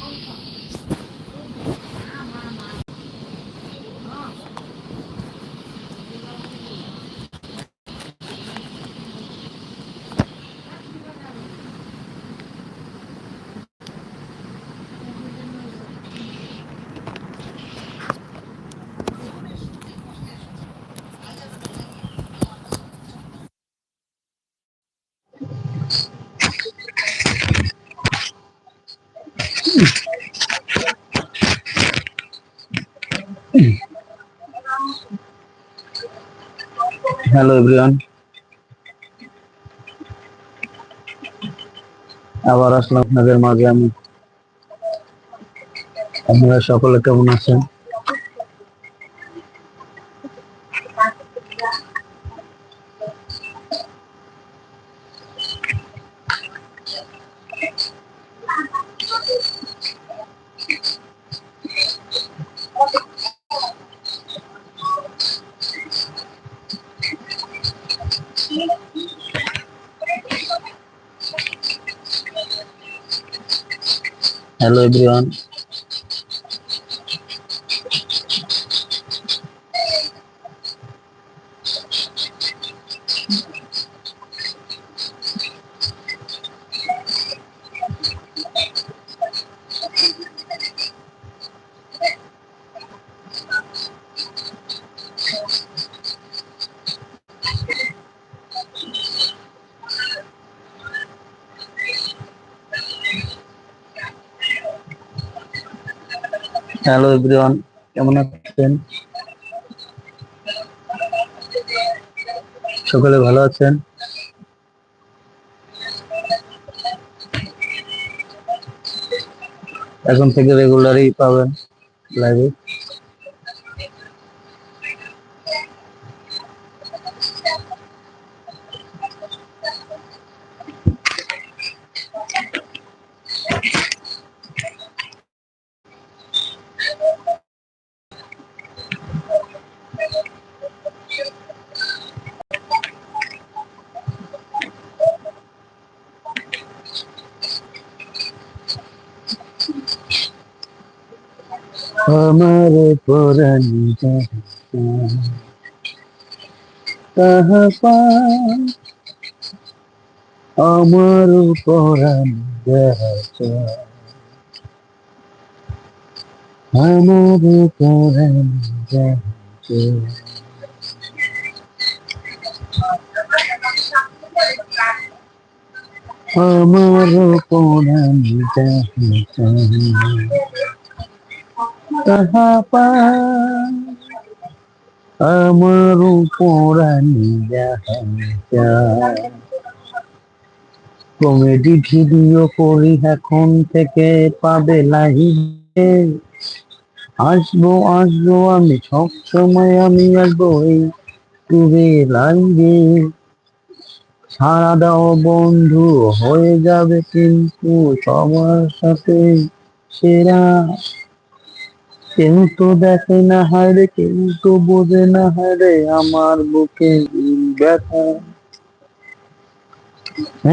方法。হ্যালো everyone আবার আসলাম আপনাদের মাঝে আমি। আপনারা সকলে কেমন আছেন? হ্যালো এভরিওয়ান হ্যালো এভরিওয়ান কেমন আছেন? সকলে ভালো আছেন? এখন থেকে রেগুলারই পাবেন লাইভে আমার পরাণ তাহা আমার পরাণ আমার পরাণ আমার পরাণ আমার কমেডি ভিডিও করি এখন থেকে পাবে লাইভে। আসব আসব, আমি সব সময় আমি আসব এই টুবে লাইভে। সারা দাও বন্ধু, হয়ে যাবে কিন্তু সবার সাথে সেরা। কেউ তো দেখে না হারে কেউ তো বোঝে না হারে আমার বুকে ব্যথা।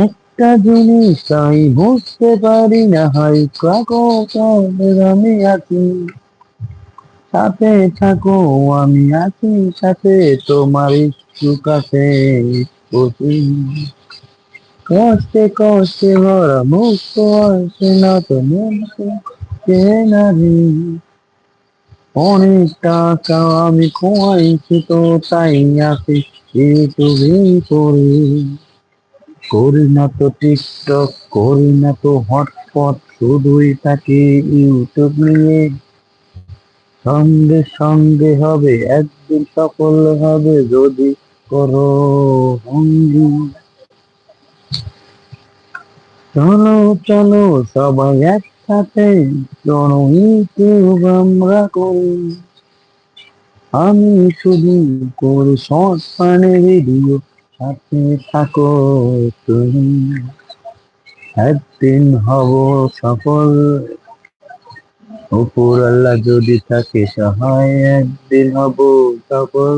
একটা জিনিস তাই বুঝতে পারি না হাই কাগজের আমি আছি। সাথে থাকো, আমি আছি, সাথে তোমার ইচ্ছু কাছে কষ্টে কষ্টে, ভরা মুক্ত আসে না তো মনকে কে নারী অনেক টাকা আমি খোয়াইছি তো তাই করি। করি না তো টিকটক, করি না তো হটপট, শুধুই থাকি ইউটিউব নিয়ে। সঙ্গে সঙ্গে হবে, একদিন সফল হবে, যদি করো ভঙ্গি। চলো চলো, সবাই একসাথে চলো ইউটিউব আমরা করি আমি শুধু করি মানে ভিডিও সাথে থাকো তুমি। একদিন হব সফল। উপর আল্লাহ যদি থাকে সহায়, একদিন হব সফল।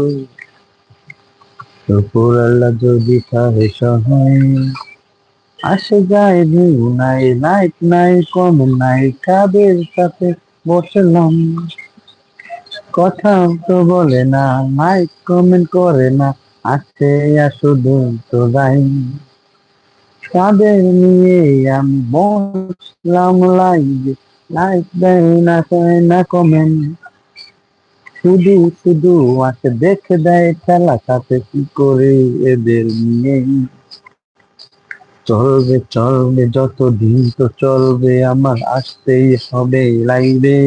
উপর আল্লাহ যদি থাকে সহায় আসে যায় ভিউ নাই লাইট নাই কমেন্ট নাই, কাদের সাথে বসলাম? কথা তো বলে না লাইক কমেন্ট করে না আসে শুধু তো যাই। তাদের নিয়ে আমি বসলাম লাইভ লাইক দেয় না দেয় না কমেন্ট শুধু শুধু আসে দেখে দেয় খেলা সাথে কি করে এদের নিয়ে? চলবে চলবে যত দিন তো চলবে, আমার আসতেই হবে লাইভে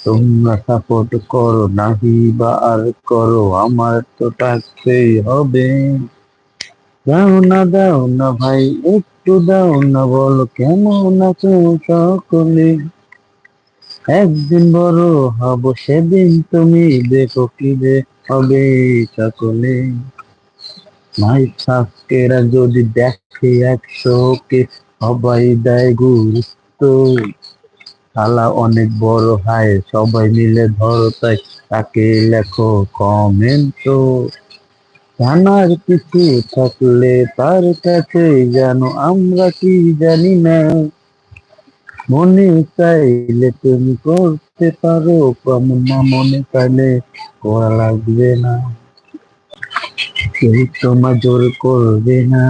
তোমরা সাপোর্ট করো, নাহি বা আর করো, আমার তো থাকতেই হবে। দাও না দাও না ভাই, একটু দাও না বলো কেন না কেউ সকলে? একদিন বড় হব, সেদিন তুমি দেখো কি যে হবে সকলে। ভাই সাসকেরা যদি দেখে একশো কে, সবাই দেয় গুরুত্ব। থালা অনেক বড় হয়, সবাই মিলে ধরো তাই। তাকে লেখো কমেন্ট জানার কিছু থাকলে তার কাছে জানো আমরা কি জানি না। মনে চাইলে তুমি করতে পারো কেমন না মনে চাইলে করা লাগবে না। কেউ তোমার জোর করবে না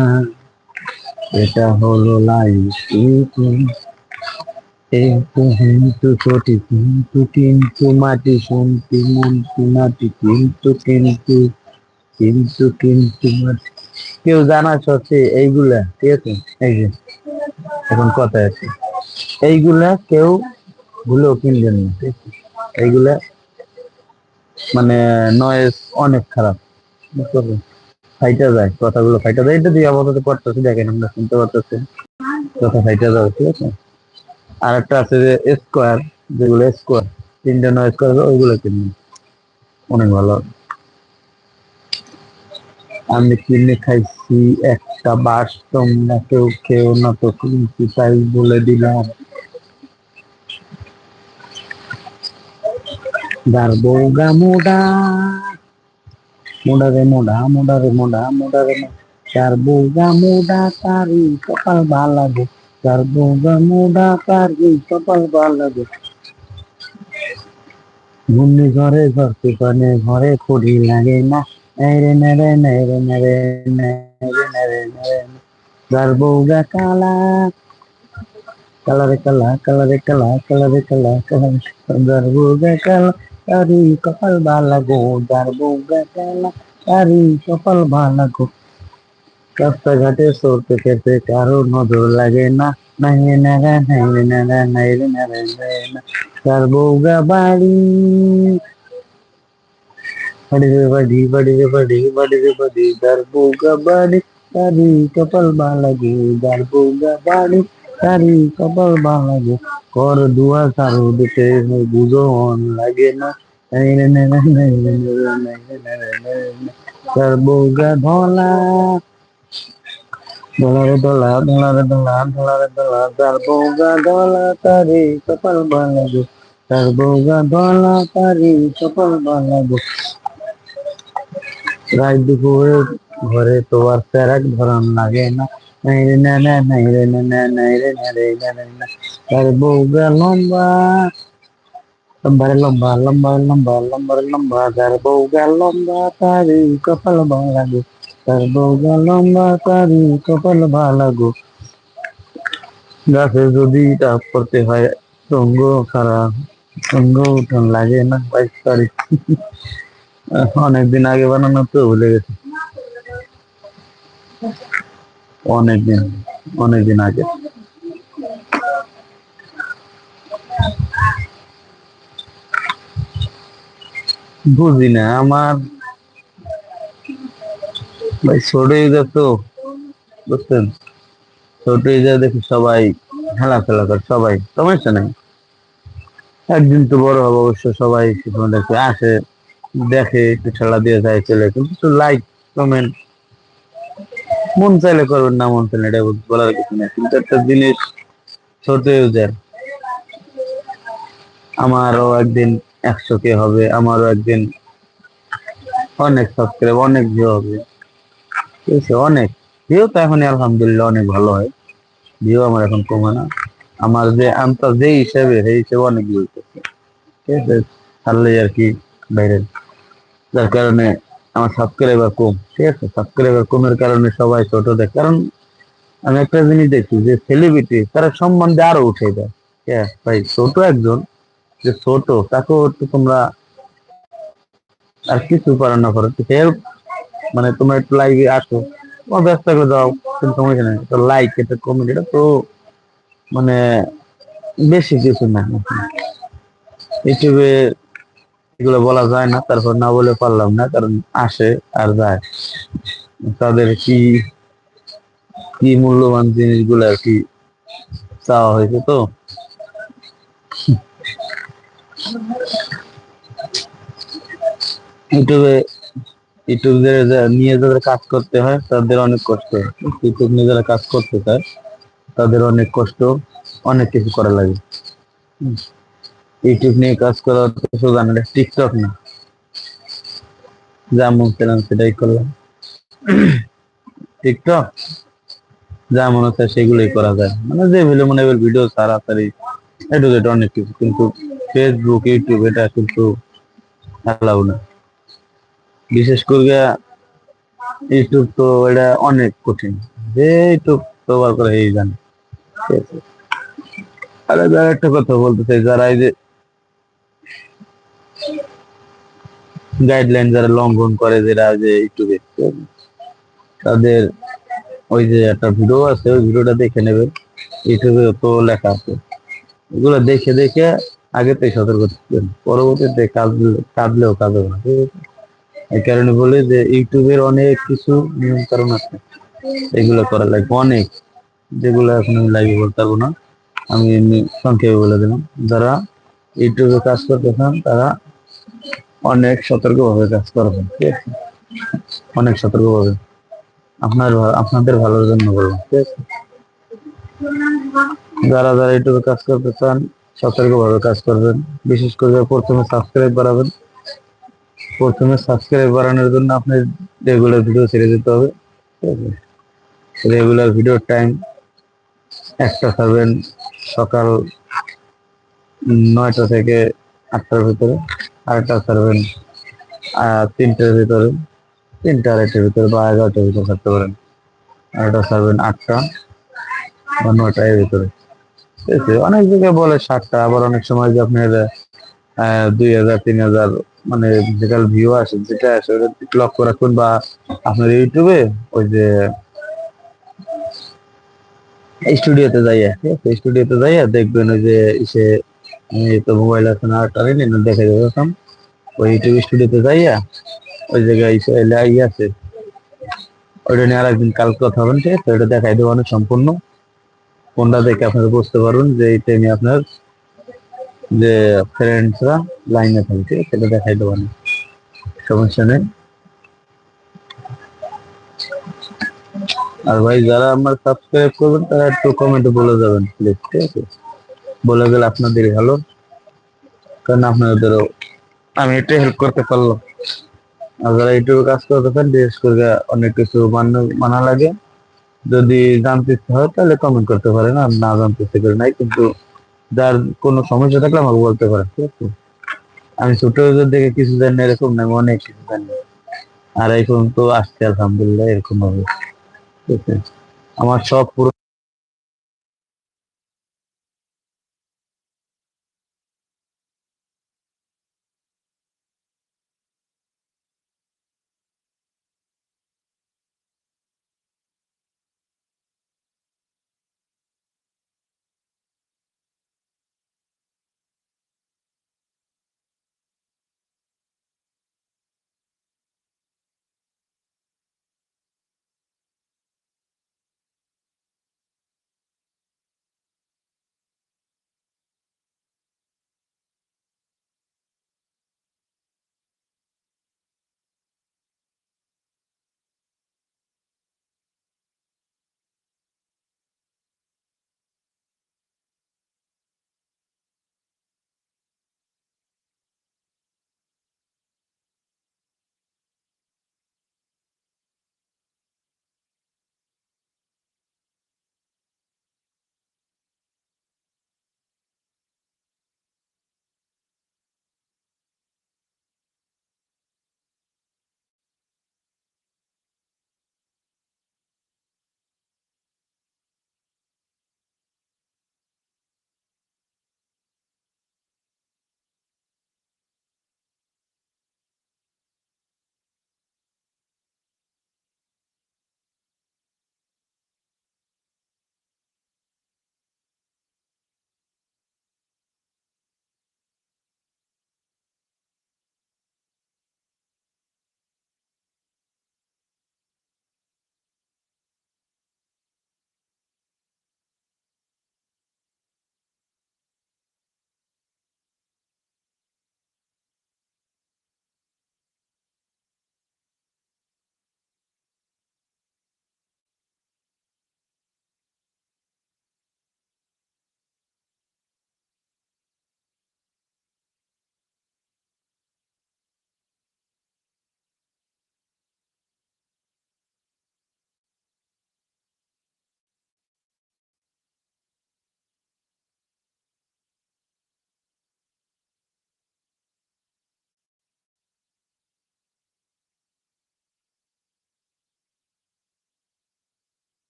এটা হলো লাইফ কিন্তু কিন্তু মাটি মাটি কিন্তু কিন্তু কিন্তু কিন্তু মাটি কেউ জানা সত্যি এইগুলা, ঠিক আছে এই যে, এখন কথা আছে এইগুলা কেউ ভুলেও কিনবেন না? এইগুলা মানে নয়েজ অনেক খারাপ? ফাইটা যায়, কথাগুলো ফাইটা যায়। এটা দিয়ে আপাতত করতেছি দেখেন আমরা শুনতে পারতেছি। কথা ফাইটা যাবে ঠিক আছে? আর একটা আছে যে স্কোয়ার যেগুলো স্কোয়ার তিনটা নয় স্কোয়ার ওইগুলো কিনবেন। অনেক ভালো। আমি কিনে খাইছি একটা, বাস তোমরা কেউ কেউ না তো কিনছি, তাই বলে দিলাম। গারবোগা মোডা মোডা রে মোডা মোডা রে মোডা মোডা রে গারবোগা মোডা তারি কপাল ভালো গো গারবোগা মোডা তারি কপাল ভালো গো ঘুমনি ঘরে ঘর তুফানে ঘরে খড়ি লাগে না নেরে নেরে নেরে নেরে নেরে নেরে নেরে গারবোগা কালা কালারে কালা কালারে কালা কালারে কালা কালারে গারবোগা কালা তারি কপাল ভালো গো গারবোগা কালা তারি কপাল ভালো গো রাস্তাঘাটে চলতে খেতে কারও নজর লাগে না নাইরে নারা নাইরে নারা নাইরে নারা নাইরে না তার বউগা বাড়ি বাড়ি রে বাড়ি বাড়ি রে বাড়ি বাড়ি রে বাড়ি তার বউগা বাড়ি তারি কপাল বালাগো তার বউগা বাড়ি তারি কপাল বালাগো কর দুয়া সারো দিতে অন লাগে না নারা নাইরে না তার বউগা ধলা ডলারে ডলা ডলারে ডলা তার কপাল বালাগো তার বউগা ডলা তারি কপাল বালাগো রাত দুপুরে ঘরে তো আর প্যারাক ধরন লাগে না তার বউগা লম্বা লম্বারে লম্বা লম্বা লম্বা লম্বার লম্বা তার বউগা লম্বা তারি কপাল বালাগো তার বউগা লম্বা তারি কপাল বালাগো গাছে যদি তাপ করতে হয় সঙ্গ খারাপ সঙ্গ উঠন লাগে না বাইশ তারিখ অনেকদিন আগে বানানো তো ভুলে গেছি। অনেকদিন অনেকদিন আগে। বুঝি না, আমার ভাই ছোট ইউজার তো, বুঝছেন? ছোট ইউজার দেখি সবাই খেলা ফেলা করে, সবাই সমস্যা নেই একদিন তো বড় হবে অবশ্য সবাই সেখানে দেখে, আসে, দেখে, একটু খেলা দিয়ে যায় চলে, কিন্তু লাইক কমেন্ট মন চাইলে করবেন না, মন চাইলে এটা বলার কিছু নেই কিন্তু একটা জিনিস ছোট ইউজার, আমারও একদিন একশো কে হবে, আমারও একদিন অনেক সাবস্ক্রাইব অনেক ভিউ হবে। ঠিক আছে, অনেক। ভিউ তো এখন আলহামদুলিল্লাহ অনেক ভালো হয়। ভিউ আমার এখন কমে না। আমার যে আমটা যে হিসেবে, সেই হিসেবে অনেক ভিউ ঠিক আছে ছাড়লে আর কি বাইরে। যার কারণে আমার সাবস্ক্রাইবার কম, ঠিক আছে? সাবস্ক্রাইবার কমের কারণে সবাই ছোট দেয়। কারণ আমি একটা জিনিস দেখছি যে সেলিব্রিটি তারা সম্বন্ধে আরও উঠে দেয় ভাই, ছোট একজন যে ছোট, তাকেও একটু তোমরা আর কিছু পারো না করো। হেল্প মানে তোমরা একটু লাইভে আসো। তোমার ব্যস্ত করে দাও কিন্তু সমস্যা নেই। লাইক এটা কমেন্ট এটা তো মানে বেশি কিছু না। ইউটিউবে এগুলো বলা যায় না, তারপর না বলে পারলাম না, কারণ আসে আর যায়। তাদের কি কি মূল্যবান জিনিসগুলো আর কি চাওয়া হয়েছে তো? ইউটিউবে ইউটিউব নিয়ে যাদের কাজ করতে হয়, তাদের অনেক কষ্ট। ইউটিউব নিয়ে যারা কাজ করতে চায়, তাদের অনেক কষ্ট, অনেক কিছু করা লাগে। ইউটিউব নিয়ে কাজ করা সোজা না টিকটক না। যা মন পেলাম সেটাই করলাম। টিকটক? যা মনে হচ্ছে সেগুলোই করা যায়। মানে যে ভিডিও মনে ভিডিও তাড়াতাড়ি এটু অনেক কিছু, কিন্তু ফেসবুক ইউটিউব এটা কিন্তু অ্যালাউ না। বিশেষ করে ইউটিউব তো এটা অনেক কঠিন। যে ইউটিউব ব্যবহার করে এই জানে। আর একটা কথা বলতে চাই যারা এই যে গাইডলাইন যারা লঙ্ঘন করে যারা যে ইউটিউবে তাদের ওই যে একটা ভিডিও আছে, ওই ভিডিওটা দেখে নেবেন। ইউটিউবে তো লেখা আছে। এগুলো দেখে দেখে আগে থেকে সতর্ক থাকবেন পরবর্তীতে কাঁদলেও হবে না, ঠিক আছে? এই কারণে বলি যে ইউটিউবের অনেক কিছু নিয়ম কারণ আছে। এগুলো করা লাগবে। অনেক। যেগুলো এখন আমি লাইভে বলতে পারব না। আমি সংক্ষেপে বলে দিলাম। যারা ইউটিউবে কাজ করতে চান, তারা অনেক সতর্কভাবে কাজ করবেন ঠিক আছে? অনেক সতর্কভাবে। আপনার আপনাদের ভালোর জন্য বলব, ঠিক আছে? যারা যারা ইউটিউবে কাজ করতে চান, সতর্কভাবে কাজ করবেন। বিশেষ করে প্রথমে সাবস্ক্রাইব বাড়াবেন। প্রথমে সাবস্ক্রাইব বাড়ানোর জন্য আপনার রেগুলার ভিডিও ছেড়ে দিতে হবে রেগুলার ভিডিওর টাইম একটা ছাড়বেন সকাল নয়টা থেকে আটটার ভিতরে। আরেকটা ছাড়বেন তিনটার ভিতরে, তিনটা আড়াইটার ভিতরে বা এগারোটার ভিতরে ছাড়তে পারেন। আরেকটা ছাড়বেন আটটা বা নয়টার ভিতরে। ঠিক আছে অনেক জায়গায় বলে সাতটা, আবার অনেক সময় যে আপনার দুই হাজার, তিন হাজার মানে যেকাল ভিউ আসে, যেটা আসে, ওটা লক্ষ্য রাখুন বা আপনার ইউটিউবে ওই যে স্টুডিওতে যাইয়া, ঠিক আছে? স্টুডিওতে যাইয়া দেখবেন ওই যে ইসে এই তো মোবাইল আছে না টানে নিন দেখা যাবে এরকম ওই ইউটিউব স্টুডিওতে যাইয়া, ওই জায়গায় লাই আছে। ওইটা নিয়ে আরেকদিন কাল কথা হবেন ঠিক আছে? ওটা দেখাই দেবো অনেক সম্পূর্ণ। কোনটা দেখে আপনারা বুঝতে পারবেন যে এইটা নিয়ে আপনার যে ফ্রেন্ডসরা লাইনে থাকে, ঠিক আছে? সেটা দেখাই দেবো অনেক। সমস্যা নেই। আর ভাই, যারা আমার সাবস্ক্রাইব করবেন, তারা একটু কমেন্টে বলে যাবেন প্লিজ ঠিক আছে? বলে গেলে আপনাদের ভালো। কারণ আপনাদেরও আমি এটা হেল্প করতে পারলাম। আর যারা ইউটিউবে কাজ করতে চান বিশেষ করে অনেক কিছু মানা লাগে। যদি জানতে ইচ্ছে হয়, তাহলে কমেন্ট করতে পারেন। আর না জানতে ইচ্ছে করে নাই, কিন্তু যার কোনো সমস্যা থাকলে আমাকে বলতে পারেন, ঠিক আছে? আমি ছোট দেখে কিছু জানি এরকম না, আমি অনেক কিছু জানি। আর এখন তো আসছে, আলহামদুলিল্লাহ, এরকম হবে। ঠিক আছে? আমার সব পুরো